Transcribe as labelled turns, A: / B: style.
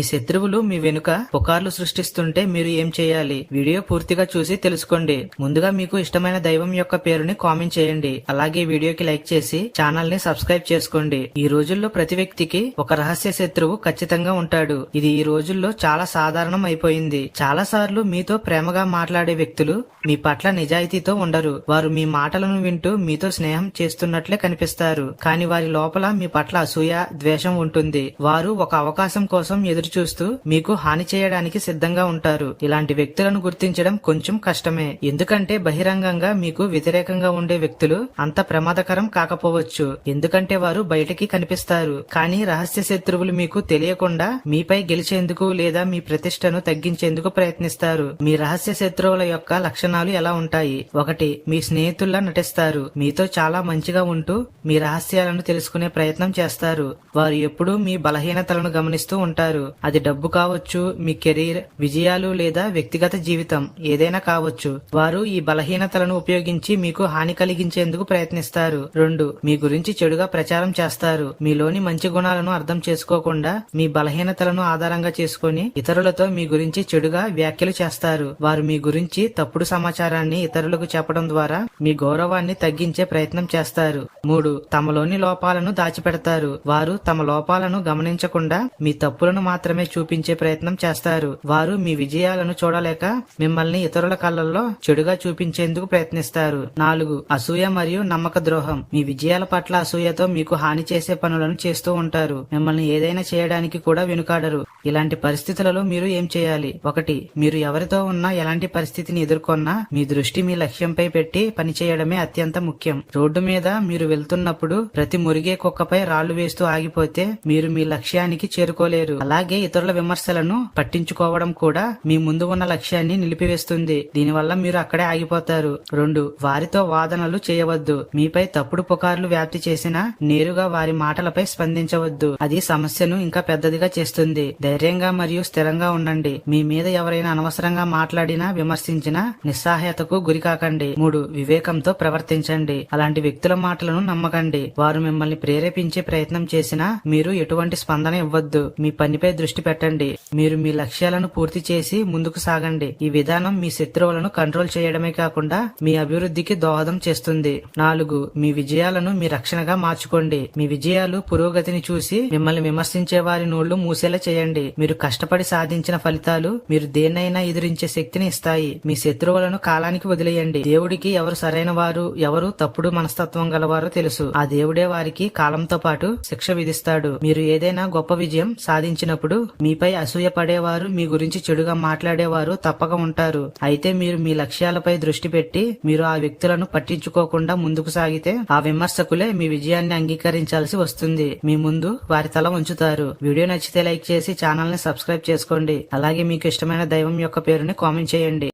A: మీ శత్రువులు మీ వెనుక పుకార్లు సృష్టిస్తుంటే మీరు ఏం చేయాలి? వీడియో పూర్తిగా చూసి తెలుసుకోండి. ముందుగా మీకు ఇష్టమైన దైవం యొక్క పేరుని కామెంట్ చేయండి. అలాగే వీడియోకి లైక్ చేసి ఛానల్ని సబ్స్క్రైబ్ చేసుకోండి. ఈ రోజుల్లో ప్రతి వ్యక్తికి ఒక రహస్య శత్రువు ఖచ్చితంగా ఉంటాడు. ఇది ఈ రోజుల్లో చాలా సాధారణం అయిపోయింది. చాలా సార్లు మీతో ప్రేమగా మాట్లాడే వ్యక్తులు మీ పట్ల నిజాయితీతో ఉండరు. వారు మీ మాటలను వింటూ మీతో స్నేహం చేస్తున్నట్లే కనిపిస్తారు. కానీ వారి లోపల మీ పట్ల అసూయ ద్వేషం ఉంటుంది. వారు ఒక అవకాశం కోసం ఎదురు చూస్తూ మీకు హాని చేయడానికి సిద్ధంగా ఉంటారు. ఇలాంటి వ్యక్తులను గుర్తించడం కొంచెం కష్టమే. ఎందుకంటే బహిరంగంగా మీకు వ్యతిరేకంగా ఉండే వ్యక్తులు అంత ప్రమాదకరం కాకపోవచ్చు. ఎందుకంటే వారు బయటికి కనిపిస్తారు. కానీ రహస్య శత్రువులు మీకు తెలియకుండా మీపై గెలిచేందుకు లేదా మీ ప్రతిష్టను తగ్గించేందుకు ప్రయత్నిస్తారు. మీ రహస్య శత్రువుల యొక్క లక్షణాలు ఎలా ఉంటాయి? ఒకటి మీ స్నేహితుల్లా నటిస్తారు. మీతో చాలా మంచిగా ఉంటూ మీ రహస్యాలను తెలుసుకునే ప్రయత్నం చేస్తారు. వారు ఎప్పుడూ మీ బలహీనతలను గమనిస్తూ ఉంటారు. అది డబ్బు కావచ్చు మీ కెరీర్ విజయాలు లేదా వ్యక్తిగత జీవితం ఏదైనా కావచ్చు. వారు ఈ బలహీనతలను ఉపయోగించి మీకు హాని కలిగించేందుకు ప్రయత్నిస్తారు. రెండు మీ గురించి చెడుగా ప్రచారం చేస్తారు. మీలోని మంచి గుణాలను అర్థం చేసుకోకుండా మీ బలహీనతలను ఆధారంగా చేసుకుని ఇతరులతో మీ గురించి చెడుగా వ్యాఖ్యలు చేస్తారు. వారు మీ గురించి తప్పుడు సమాచారాన్ని ఇతరులకు చెప్పడం ద్వారా మీ గౌరవాన్ని తగ్గించే ప్రయత్నం చేస్తారు. మూడు తమలోని లోపాలను దాచిపెడతారు. వారు తమ లోపాలను గమనించకుండా మీ తప్పులను మాత్రమే చూపించే ప్రయత్నం చేస్తారు. వారు మీ విజయాలను చూడలేక మిమ్మల్ని ఇతరుల కళ్ళల్లో చెడుగా చూపించేందుకు ప్రయత్నిస్తారు. నాలుగు అసూయ మరియు నమ్మక ద్రోహం. మీ విజయాల పట్ల అసూయతో మీకు హాని చేసే పనులను చేస్తూ ఉంటారు. మిమ్మల్ని ఏదైనా చేయడానికి కూడా వెనుకాడరు. ఇలాంటి పరిస్థితులలో మీరు ఏం చేయాలి? ఒకటి మీరు ఎవరితో ఉన్నా ఎలాంటి పరిస్థితిని ఎదుర్కొన్నా మీ దృష్టి మీ లక్ష్యంపై పెట్టి పనిచేయడమే అత్యంత ముఖ్యం. రోడ్డు మీద మీరు వెళ్తున్నప్పుడు ప్రతి మురిగే కుక్కపై రాళ్ళు వేస్తూ ఆగిపోతే మీరు మీ లక్ష్యానికి చేరుకోలేరు. అలాగే ఇతరుల విమర్శలను పట్టించుకోవడం కూడా మీ ముందు ఉన్న లక్ష్యాన్ని నిలిపివేస్తుంది. దీనివల్ల మీరు అక్కడే ఆగిపోతారు. రెండు వారితో వాదనలు చేయవద్దు. మీపై తప్పుడు పుకార్లు వ్యాప్తి చేసినా నేరుగా వారి మాటలపై స్పందించవద్దు. అది సమస్యను ఇంకా పెద్దదిగా చేస్తుంది. ధైర్యంగా మరియు స్థిరంగా ఉండండి. మీ మీద ఎవరైనా అనవసరంగా మాట్లాడినా విమర్శించినా నిస్సహాయతకు గురికాకండి. మూడు వివేకంతో ప్రవర్తించండి. అలాంటి వ్యక్తుల మాటలను నమ్మకండి. వారు మిమ్మల్ని ప్రేరేపించే ప్రయత్నం చేసినా మీరు ఎటువంటి స్పందన ఇవ్వద్దు. మీ పనిపై దృష్టి పెట్టండి. మీరు మీ లక్ష్యాలను పూర్తి చేసి ముందుకు సాగండి. ఈ విధానం మీ శత్రువులను కంట్రోల్ చేయడమే కాకుండా మీ అభివృద్ధికి దోహదం చేస్తుంది. నాలుగు మీ విజయాలను మీ రక్షణగా మార్చుకోండి. మీ విజయాలు పురోగతిని చూసి మిమ్మల్ని విమర్శించే వారి నోళ్ళు మూసేలా చేయండి. మీరు కష్టపడి సాధించిన ఫలితాలు మీరు దేన్నైనా ఎదిరించే శక్తిని ఇస్తాయి. మీ శత్రువులను కాలానికి వదిలేయండి. దేవుడికి ఎవరు సరైన వారు ఎవరు తప్పుడు మనస్తత్వం గలవారో తెలుసు. ఆ దేవుడే వారికి కాలంతో పాటు శిక్ష విధిస్తాడు. మీరు ఏదైనా గొప్ప విజయం సాధించినప్పుడు మీపై అసూయ పడేవారు మీ గురించి చెడుగా మాట్లాడేవారు తప్పక ఉంటారు. అయితే మీరు మీ లక్ష్యాలపై దృష్టి పెట్టి మీరు ఆ వ్యక్తులను పట్టించుకోకుండా ముందుకు సాగితే ఆ విమర్శకులే మీ విజయాన్ని అంగీకరించాల్సి వస్తుంది. మీ ముందు వారి తల ఉంచుతారు వీడియో నచ్చితే లైక్ చేసి ఛానల్ ని సబ్స్క్రైబ్ చేసుకోండి. అలాగే మీకు ఇష్టమైన దైవం యొక్క పేరుని కామెంట్ చేయండి.